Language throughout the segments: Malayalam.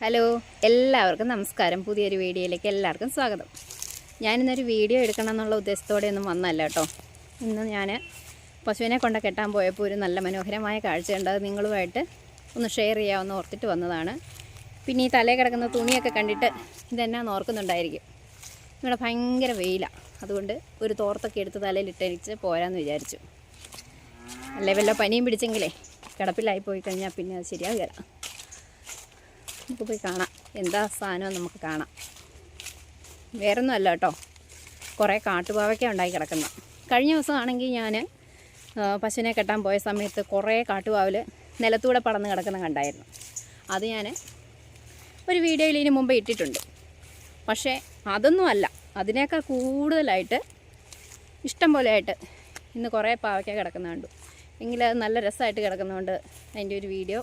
ഹലോ എല്ലാവർക്കും നമസ്കാരം. പുതിയൊരു വീഡിയോയിലേക്ക് എല്ലാവർക്കും സ്വാഗതം. ഞാനിന്നൊരു വീഡിയോ എടുക്കണം എന്നുള്ള ഉദ്ദേശത്തോടെ ഒന്നും വന്നല്ല കേട്ടോ. ഇന്ന് ഞാൻ പശുവിനെ കൊണ്ട് കെട്ടാൻ പോയപ്പോൾ ഒരു നല്ല മനോഹരമായ കാഴ്ച കണ്ടത് നിങ്ങളുമായിട്ട് ഒന്ന് ഷെയർ ചെയ്യാമെന്ന് ഓർത്തിട്ട് വന്നതാണ്. പിന്നെ ഈ തലേ കിടക്കുന്ന തുണിയൊക്കെ കണ്ടിട്ട് ഇതെന്നാന്ന് ഓർക്കുന്നുണ്ടായിരിക്കും. ഇവിടെ ഭയങ്കര വെയിലാണ് അതുകൊണ്ട് ഒരു തോർത്തൊക്കെ എടുത്ത് തലയിലിട്ടരിച്ച് പോരാന്ന് വിചാരിച്ചു. അല്ലേ വല്ല പനിയും പിടിച്ചെങ്കിലേ കിടപ്പിലായി പോയി കഴിഞ്ഞാൽ പിന്നെ അത് ശരിയാവുകയില്ല നമുക്ക് പോയി കാണാം. എന്താ സാധനം നമുക്ക് കാണാം. വേറൊന്നും അല്ല കേട്ടോ. കുറേ കാട്ടുപാവയ്ക്ക ഉണ്ടായി കിടക്കുന്ന. കഴിഞ്ഞ ദിവസമാണെങ്കിൽ ഞാൻ പശുവിനെ കെട്ടാൻ പോയ സമയത്ത് കുറേ കാട്ടുപാവൽ നിലത്തൂടെ പടന്ന് കിടക്കുന്ന കണ്ടായിരുന്നു. അത് ഞാൻ ഒരു വീഡിയോയിൽ ഇതിന് മുമ്പ് ഇട്ടിട്ടുണ്ട്. പക്ഷേ അതൊന്നും അല്ല അതിനേക്കാൾ കൂടുതലായിട്ട് ഇഷ്ടം പോലെ ആയിട്ട് ഇന്ന് കുറേ പാവയ്ക്ക കിടക്കുന്ന കണ്ടു. എങ്കിൽ അത് നല്ല രസമായിട്ട് കിടക്കുന്നതുകൊണ്ട് അതിന്റെ ഒരു വീഡിയോ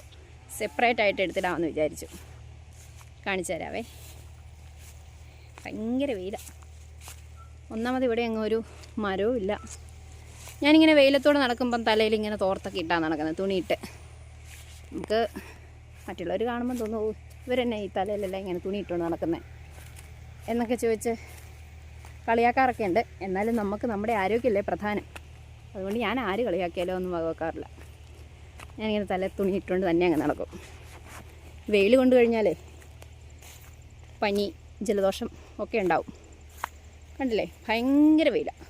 സെപ്പറേറ്റ് ആയിട്ട് എടുത്തിടാമെന്ന് വിചാരിച്ചു. കാണിച്ചു തരാവേ. ഭയങ്കര വെയിലാണ് ഒന്നാമത് ഇവിടെ അങ്ങ് ഒരു മരവും ഇല്ല. ഞാനിങ്ങനെ വെയിലത്തോടെ നടക്കുമ്പം തലയിൽ ഇങ്ങനെ തോർത്തൊക്കെ ഇട്ടാണ് നടക്കുന്നത് തുണിയിട്ട്. നമുക്ക് മറ്റുള്ളവർ കാണുമ്പോൾ തോന്നുന്നു "ഓ, ഇവരെന്നെ ഈ തലയിലെല്ലാം ഇങ്ങനെ തുണി ഇട്ടുകൊണ്ട് നടക്കുന്നത് എന്നൊക്കെ ചോദിച്ച് കളിയാക്കാറൊക്കെ ഉണ്ട്. എന്നാലും നമുക്ക് നമ്മുടെ ആരോഗ്യമല്ലേ പ്രധാനം. അതുകൊണ്ട് ഞാൻ ആര് കളിയാക്കിയാലോ ഒന്നും വകവെക്കാറില്ല. ഞാനിങ്ങനെ തല തുണി ഇട്ടുകൊണ്ട് തന്നെ അങ്ങ് നടക്കും. വെയിൽ കൊണ്ടു കഴിഞ്ഞാലേ പനി ജലദോഷം ഒക്കെ ഉണ്ടാവും. കണ്ടില്ലേ? ഭയങ്കര വെയിലാണ്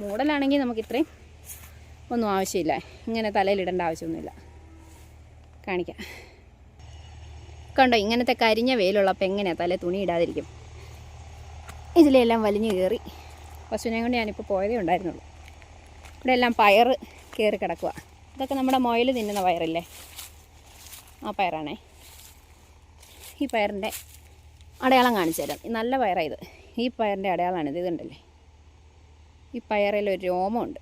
മൂടലാണെങ്കിൽ നമുക്ക് ഇത്രയും ഒന്നും ആവശ്യമില്ല. ഇങ്ങനെ തലയിലിടേണ്ട ആവശ്യമൊന്നുമില്ല. കാണിക്കാം. കണ്ടോ? ഇങ്ങനത്തെ കരിഞ്ഞ വെയിലുള്ളപ്പോൾ എങ്ങനെയാണ് തല തുണി ഇടാതിരിക്കും? ഇതിലെല്ലാം വലിഞ്ഞു കയറി. പശുവിനെ കൊണ്ട് ഞാനിപ്പോൾ പോയതേ ഉണ്ടായിരുന്നുള്ളൂ. ഇവിടെ എല്ലാം പയർ കയറി കിടക്കുക ഇതൊക്കെ നമ്മുടെ മുയൽ തിന്നുന്ന പയറില്ലേ? ആ പയറാണേ. ഈ പയറിന്റെ അടയാളം കാണിച്ചു തരാം. നല്ല പയറാണ് ഇത്. ഈ പയറിന്റെ അടയാളമാണിത് ഇതുണ്ടല്ലേ? ഈ പയറിൽ ഒരു രോമമുണ്ട്.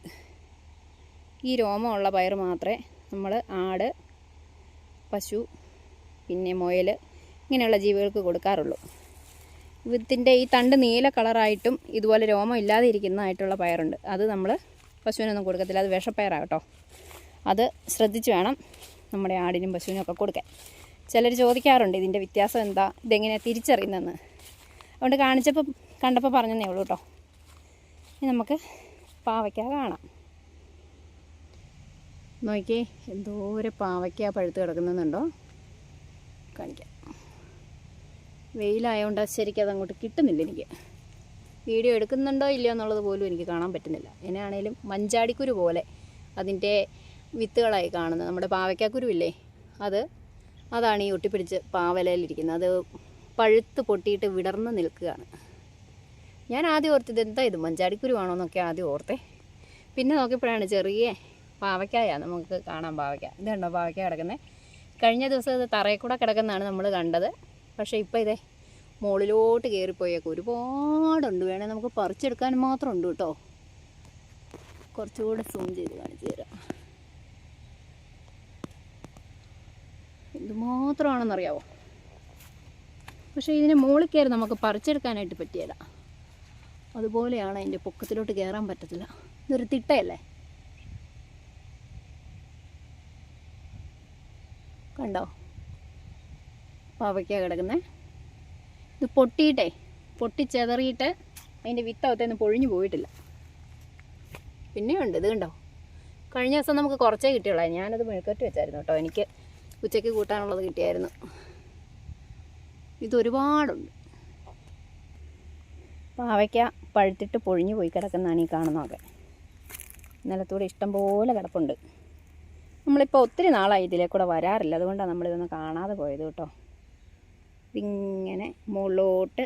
ഈ രോമമുള്ള പയർ മാത്രമേ നമ്മൾ ആട് പശു പിന്നെ മുയൽ ഇങ്ങനെയുള്ള ജീവികൾക്ക് കൊടുക്കാറുള്ളൂ. ഇതിന്റെ ഈ തണ്ട് നീല കളറായിട്ടും ഇതുപോലെ രോമം ഇല്ലാതെ ഇരിക്കുന്നതായിട്ടുള്ള പയറുണ്ട്. അത് നമ്മൾ പശുവിനൊന്നും കൊടുക്കത്തില്ല. അത് വിഷപ്പയറാണ് അത് ശ്രദ്ധിച്ച് വേണം നമ്മുടെ ആടിനും പശുവിനും ഒക്കെ കൊടുക്കാൻ. ചിലർ ചോദിക്കാറുണ്ട് ഇതിന്റെ വ്യത്യാസം എന്താ? ഇതെങ്ങനെയാണ് തിരിച്ചറിയുന്നതെന്ന്. അതുകൊണ്ട് കാണിച്ചപ്പോൾ കണ്ടപ്പോൾ പറഞ്ഞതേ ഉള്ളൂ കേട്ടോ ഇനി നമുക്ക് പാവയ്ക്ക കാണാം. നോക്കിയേ എന്തോരം പാവയ്ക്ക പഴുത്ത് കിടക്കുന്നുണ്ടോ? കാണിക്കാം. വെയിലായതുകൊണ്ട് ശരിക്കും അതങ്ങോട്ട് കിട്ടുന്നില്ല എനിക്ക്. വീഡിയോ എടുക്കുന്നുണ്ടോ ഇല്ലയോ എന്നുള്ളത് പോലും എനിക്ക് കാണാൻ പറ്റുന്നില്ല. എന്നാണേലും മഞ്ചാടിക്കുരു പോലെ അതിന്റെ വിത്തുകളായി കാണുന്നത്. നമ്മുടെ പാവയ്ക്കാക്കുരുവില്ലേ? അത് അതാണ് ഈ ഒട്ടിപ്പിടിച്ച് പാവലയിലിരിക്കുന്നത്. അത് പഴുത്ത് പൊട്ടിയിട്ട് വിടർന്ന് നിൽക്കുകയാണ്. ഞാൻ ആദ്യം ഓർത്തത് എന്താ ഇത്? മഞ്ചാടിക്കുരുവാണോ എന്നൊക്കെ ആദ്യം ഓർത്തേ. പിന്നെ നോക്കിയപ്പോഴാണ് ചെറിയ പാവയ്ക്കായ നമുക്ക് കാണാൻ പാവയ്ക്ക. ഇതുണ്ടോ പാവയ്ക്ക കിടക്കുന്നത് കഴിഞ്ഞ ദിവസം ഇത് തറയിൽ കൂടെ കിടക്കുന്നതാണ് നമ്മൾ കണ്ടത്. പക്ഷേ ഇപ്പോൾ ഇതേ മുകളിലോട്ട് കയറിപ്പോയേക്കും. ഒരുപാടുണ്ട്. വേണേൽ നമുക്ക് പറിച്ചെടുക്കാൻ മാത്രമുണ്ട് കേട്ടോ. കുറച്ചുകൂടെ സൂം ചെയ്ത് കാണിച്ചു തരാം. എന്തുമാത്രമാണെന്നറിയാവോ? പക്ഷേ ഇതിനെ മുകളിൽ കയറി നമുക്ക് പറിച്ചെടുക്കാനായിട്ട് പറ്റിയല്ല. അതുപോലെയാണ് അതിന്റെ പൊക്കത്തിലോട്ട് കയറാൻ പറ്റത്തില്ല. ഇതൊരു തിട്ടയല്ലേ? കണ്ടോ? പാവയ്ക്ക കിടക്കുന്നേ. ഇത് പൊട്ടിയിട്ടേ പൊട്ടിച്ചെതറിയിട്ട് അതിന്റെ വിത്തകത്തേന്ന് പൊഴിഞ്ഞു പോയിട്ടില്ല. പിന്നെയുണ്ട് ഇത് കണ്ടോ? കഴിഞ്ഞ ദിവസം നമുക്ക് കുറച്ചേ കിട്ടിയുള്ളൂ ഞാനത് മെഴുക്കറ്റ് വെച്ചായിരുന്നു കേട്ടോ. എനിക്ക് ഉച്ചയ്ക്ക് കൂട്ടാനുള്ളത് കിട്ടിയായിരുന്നു. ഇതൊരുപാടുണ്ട്. പാവയ്ക്ക പഴുത്തിട്ട് പൊഴിഞ്ഞു പോയി കിടക്കുന്നതാണ് ഈ കാണുന്നതൊക്കെ. നിലത്തൂടെ ഇഷ്ടംപോലെ കിടപ്പുണ്ട്. നമ്മളിപ്പോൾ ഒത്തിരി നാളായി ഇതിലേ കൂടെ വരാറില്ല. അതുകൊണ്ടാണ് നമ്മളിതൊന്നും കാണാതെ പോയത് കേട്ടോ. ഇതിങ്ങനെ മുകളിലോട്ട്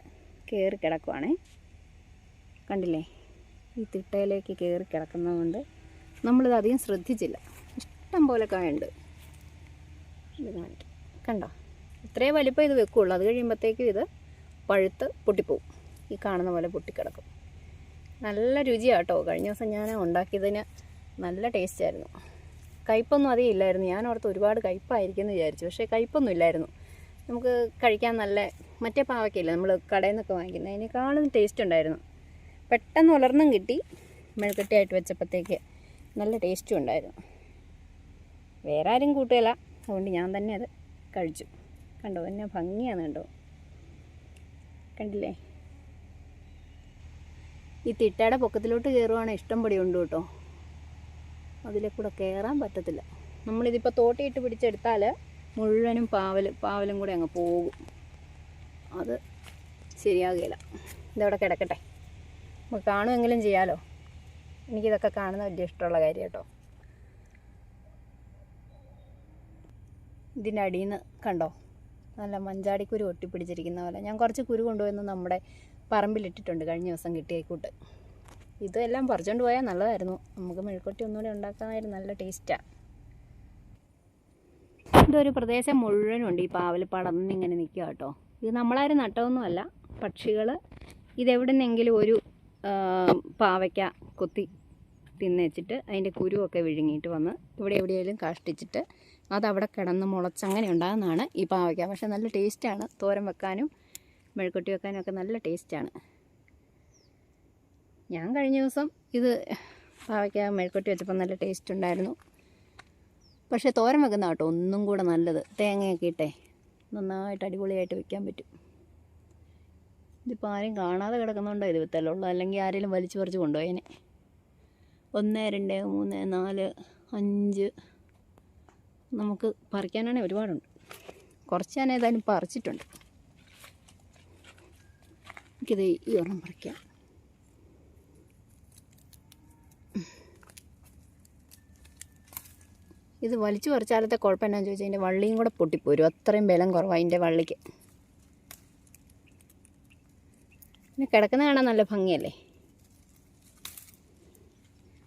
കയറി കിടക്കുവാണേ. കണ്ടില്ലേ? ഈ തിട്ടയിലേക്ക് കയറി കിടക്കുന്നതുകൊണ്ട് നമ്മളിത് അധികം ശ്രദ്ധിച്ചില്ല. ഇഷ്ടം പോലെ കായുണ്ട് ഇത് കാണിക്കാം കണ്ടോ? ഇത്രയും വലിപ്പം ഇത് വെക്കുള്ളൂ. അത് കഴിയുമ്പോഴത്തേക്കും ഇത് പഴുത്ത് പൊട്ടിപ്പോവും. ഈ കാണുന്ന പോലെ പൊട്ടിക്കിടക്കും. നല്ല രുചിയാട്ടോ. കഴിഞ്ഞ ദിവസം ഞാൻ ഉണ്ടാക്കിയതിന് നല്ല ടേസ്റ്റ് ആയിരുന്നു. കയ്പൊന്നും അധികം ഇല്ലായിരുന്നു. ഞാൻ ഓർത്ത് ഒരുപാട് കയ്പായിരിക്കും എന്ന് വിചാരിച്ചു. പക്ഷേ കയ്പൊന്നും ഇല്ലായിരുന്നു. നമുക്ക് കഴിക്കാൻ നല്ല മറ്റേ പാവക്കയില്ല നമ്മൾ കടയിൽ നിന്നൊക്കെ വാങ്ങിക്കുന്നത് അതിനേക്കാളും ടേസ്റ്റ് ഉണ്ടായിരുന്നു. പെട്ടെന്ന് ഉലർന്നും കിട്ടി. മെഴുക്കട്ടിയായിട്ട് വെച്ചപ്പോഴത്തേക്ക് നല്ല ടേസ്റ്റും ഉണ്ടായിരുന്നു. വേറെ ആരും കൂട്ടുകയില്ല. അതുകൊണ്ട് ഞാൻ തന്നെ അത് കഴിച്ചു. കണ്ടോ? എന്നെ ഭംഗിയാണ് കണ്ടോ? കണ്ടില്ലേ? ഈ തിട്ടയുടെ പൊക്കത്തിലോട്ട് കയറുവാണ് ഇഷ്ടം പടി ഉണ്ട് കേട്ടോ. അതിലെ കൂടെ കയറാൻ പറ്റത്തില്ല. നമ്മളിതിപ്പോൾ തോട്ടിയിട്ട് പിടിച്ചെടുത്താൽ മുഴുവനും പാവൽ പാവലും കൂടെ അങ്ങ് പോകും. അത് ശരിയാകുകയില്ല. ഇതവിടെ കിടക്കട്ടെ. നമുക്ക് കാണുമെങ്കിലും ചെയ്യാമല്ലോ എനിക്കിതൊക്കെ കാണുന്ന വലിയ ഇഷ്ടമുള്ള കാര്യം കേട്ടോ. ഇതിന്റെ അടിയിൽ നിന്ന് കണ്ടോ? നല്ല മഞ്ചാടിക്കുരു ഒട്ടിപ്പിടിച്ചിരിക്കുന്ന പോലെ. ഞാൻ കുറച്ച് കുരു കൊണ്ടുവന്ന് നമ്മുടെ പറമ്പിലിട്ടിട്ടുണ്ട് കഴിഞ്ഞ ദിവസം കിട്ടിയ കൂട്ട് ഇതെല്ലാം പറിച്ചുകൊണ്ട് പോയാൽ നല്ലതായിരുന്നു. നമുക്ക് മെഴുക്കൊട്ടി ഒന്നുകൂടി ഉണ്ടാക്കാനായിരുന്നു. നല്ല ടേസ്റ്റാണ് ഇതൊരു പ്രദേശം മുഴുവനുണ്ട്. ഈ പാവൽ പടർന്ന് ഇങ്ങനെ നിൽക്കുക കേട്ടോ. ഇത് നമ്മളാരും നട്ടതൊന്നുമല്ല. പക്ഷികൾ ഇതെവിടെ നിന്നെങ്കിലും ഒരു പാവയ്ക്ക കൊത്തി തിന്നേച്ചിട്ട് അതിന്റെ കുരുവൊക്കെ വിഴുങ്ങിയിട്ട് വന്ന് ഇവിടെ എവിടെയെങ്കിലും കാഷ്ടിച്ചിട്ട് അതവിടെ കിടന്ന് മുളച്ചങ്ങനെ ഉണ്ടാകുന്നതാണ് ഈ പാവയ്ക്ക. പക്ഷേ നല്ല ടേസ്റ്റാണ്. തോരൻ വെക്കാനും മെഴുക്കുട്ടി വെക്കാനും ഒക്കെ നല്ല ടേസ്റ്റാണ്. ഞാൻ കഴിഞ്ഞ ദിവസം ഇത് പാവയ്ക്ക മെഴുക്കുട്ടി വെച്ചപ്പോൾ നല്ല ടേസ്റ്റ് ഉണ്ടായിരുന്നു. പക്ഷേ തോരൻ വെക്കുന്ന കേട്ടോ ഒന്നും കൂടെ നല്ലത്. തേങ്ങയൊക്കെ ഇട്ടേ നന്നായിട്ട് അടിപൊളിയായിട്ട് വെക്കാൻ പറ്റും. ഇതിപ്പോൾ ആരും കാണാതെ കിടക്കുന്നുണ്ടോ ഇത് വിത്തലുള്ളൂ അല്ലെങ്കിൽ ആരെങ്കിലും വലിച്ചു പറിച്ച് കൊണ്ടുപോയേനെ. ഒന്ന് രണ്ട് മൂന്ന് നാല് അഞ്ച് നമുക്ക് പറിക്കാനാണെങ്കിൽ ഒരുപാടുണ്ട്. കുറച്ച് ഞാൻ ഏതായാലും പറിച്ചിട്ടുണ്ട്. എനിക്കിത് ഈ ഒരെണ്ണം പറിക്കാം. ഇത് വലിച്ചു പറിച്ചാലത്തെ കുഴപ്പം എന്നാന്ന് ചോദിച്ചാൽ അതിന്റെ വള്ളിയും കൂടെ പൊട്ടിപ്പോരും അത്രയും ബലം കുറവാണ് അതിന്റെ വള്ളിക്ക്. പിന്നെ കിടക്കുന്ന കാണാൻ നല്ല ഭംഗിയല്ലേ?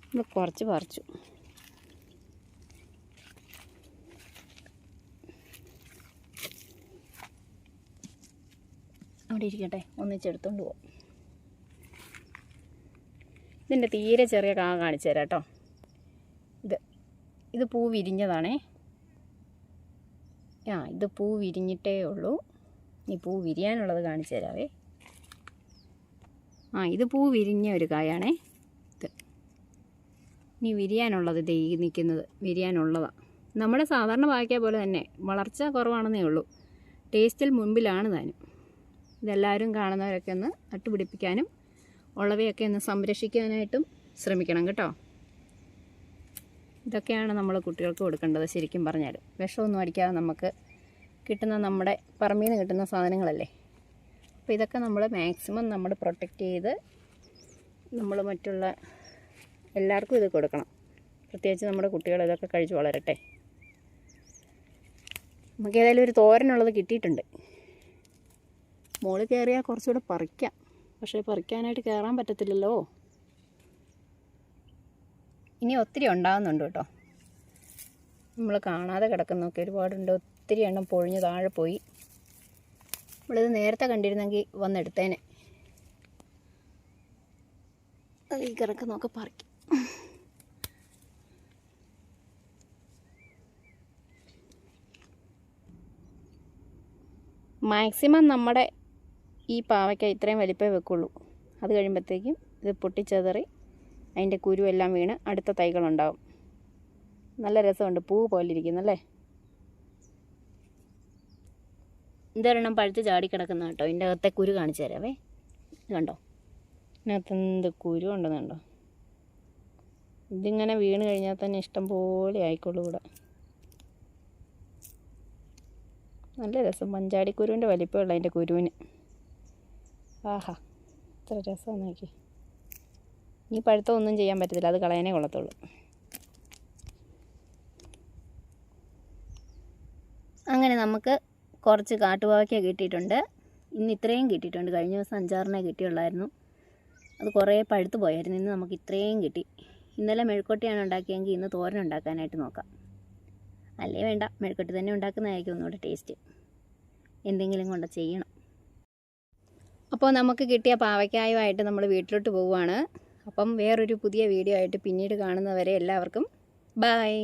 നമ്മൾ കുറച്ച് പറിച്ചു. അവിടെ ഇരിക്കട്ടെ. ഒന്നിച്ചെടുത്തോണ്ട് പോവാം. ഇതിന്റെ തീരെ ചെറിയ കാ കാണിച്ചു തരാം കേട്ടോ. ഇത് ഇത് പൂ വിരിഞ്ഞതാണേ. ആ ഇത് പൂ വിരിഞ്ഞിട്ടേ ഉള്ളൂ. ഈ പൂ വിരിയാനുള്ളത് കാണിച്ചു തരാവേ. ആ ഇത് പൂ വിരിഞ്ഞ ഒരു കായാണേ. ഇത്. ഇനി വിരിയാനുള്ളത് ഇത് ഈ നിൽക്കുന്നത് വിരിയാനുള്ളതാണ് നമ്മുടെ സാധാരണ ഭാഗ്യ പോലെ തന്നെ വളർച്ച കുറവാണെന്നേ ഉള്ളൂ. ടേസ്റ്റിൽ മുമ്പിലാണ് താനും. ഇതെല്ലാവരും കാണുന്നവരൊക്കെ ഒന്ന് നട്ടുപിടിപ്പിക്കാനും ഉള്ളവയൊക്കെ ഒന്ന് സംരക്ഷിക്കാനായിട്ടും ശ്രമിക്കണം കേട്ടോ. ഇതൊക്കെയാണ് നമ്മൾ കുട്ടികൾക്ക് കൊടുക്കേണ്ടത് ശരിക്കും പറഞ്ഞാൽ വിഷമൊന്നും അടിക്കാതെ നമുക്ക് കിട്ടുന്ന നമ്മുടെ പറമ്പിൽ നിന്ന് കിട്ടുന്ന സാധനങ്ങളല്ലേ? അപ്പോൾ ഇതൊക്കെ നമ്മൾ മാക്സിമം നമ്മൾ പ്രൊട്ടക്റ്റ് ചെയ്ത് നമ്മൾ മറ്റുള്ള എല്ലാവർക്കും ഇത് കൊടുക്കണം. പ്രത്യേകിച്ച് നമ്മുടെ കുട്ടികൾ ഇതൊക്കെ കഴിച്ച് വളരട്ടെ. നമുക്ക് ഏതായാലും ഒരു തോരനുള്ളത് കിട്ടിയിട്ടുണ്ട്. മോൾ കയറിയാൽ കുറച്ചുകൂടെ പറിക്കാം. പക്ഷേ പറിക്കാനായിട്ട് കയറാൻ പറ്റത്തില്ലല്ലോ. ഇനി ഒത്തിരി ഉണ്ടാകുന്നുണ്ട് കേട്ടോ. നമ്മൾ കാണാതെ കിടക്കുന്നൊക്കെ ഒരുപാടുണ്ട്. ഒത്തിരി എണ്ണം പൊഴിഞ്ഞ് താഴെ പോയി. നമ്മളിത് നേരത്തെ കണ്ടിരുന്നെങ്കിൽ വന്നെടുത്തേനെ അത് ഈ കിടക്കുന്നൊക്കെ പറിക്കും. മാക്സിമം നമ്മുടെ ഈ പാവയ്ക്ക ഇത്രയും വലിപ്പമേ വെക്കുള്ളൂ. അത് കഴിയുമ്പോഴത്തേക്കും ഇത് പൊട്ടിച്ചെതറി അതിന്റെ കുരുവെല്ലാം വീണ് അടുത്ത തൈകളുണ്ടാവും. നല്ല രസമുണ്ട്. പൂ പോലെ ഇരിക്കുന്നല്ലേ ഇതൊരെണ്ണം പഴുത്ത് ചാടി കിടക്കുന്ന കേട്ടോ. ഇതിന്റെ അകത്തെ കുരു കാണിച്ചു തരാവേ. കണ്ടോ? ഇതിനകത്ത് എന്ത് കുരു ഉണ്ടെന്ന് കണ്ടോ? ഇതിങ്ങനെ വീണ് കഴിഞ്ഞാൽ തന്നെ ഇഷ്ടം പോലെ ആയിക്കോളൂ ഇവിടെ. നല്ല രസം. പഞ്ചാടിക്കുരുവിന്റെ വലിപ്പമുള്ള അതിന്റെ കുരുവിന്. ആഹാ ഇത്ര രസം നോക്കി. ഇനി പഴുത്ത ഒന്നും ചെയ്യാൻ പറ്റത്തില്ല അത് കളയാനേ കൊള്ളത്തുള്ളൂ. അങ്ങനെ നമുക്ക് കുറച്ച് കാട്ടുപാവയ്ക്ക കിട്ടിയിട്ടുണ്ട്. ഇന്ന് ഇത്രയും കിട്ടിയിട്ടുണ്ട്. കഴിഞ്ഞ ദിവസം അഞ്ചാറിനെ കിട്ടിയുള്ളായിരുന്നു. അത് കുറേ പഴുത്ത് പോയായിരുന്നു. ഇന്ന് നമുക്ക് ഇത്രയും കിട്ടി. ഇന്നലെ മെഴുക്കൊട്ടിയാണ് ഉണ്ടാക്കിയെങ്കിൽ ഇന്ന് തോരൻ ഉണ്ടാക്കാനായിട്ട് നോക്കാം. അല്ലേ വേണ്ട മെഴുക്കൊട്ടി തന്നെ ഉണ്ടാക്കുന്നതായിരിക്കും ഒന്നുകൂടെ ടേസ്റ്റ്. എന്തെങ്കിലും കൊണ്ട് ചെയ്യണം. അപ്പോൾ നമുക്ക് കിട്ടിയ പാവയ്ക്കായുമായിട്ട് നമ്മൾ വീട്ടിലോട്ട് പോവുകയാണ് അപ്പം വേറൊരു പുതിയ വീഡിയോ ആയിട്ട് പിന്നീട് കാണുന്നവരെ എല്ലാവർക്കും ബായ്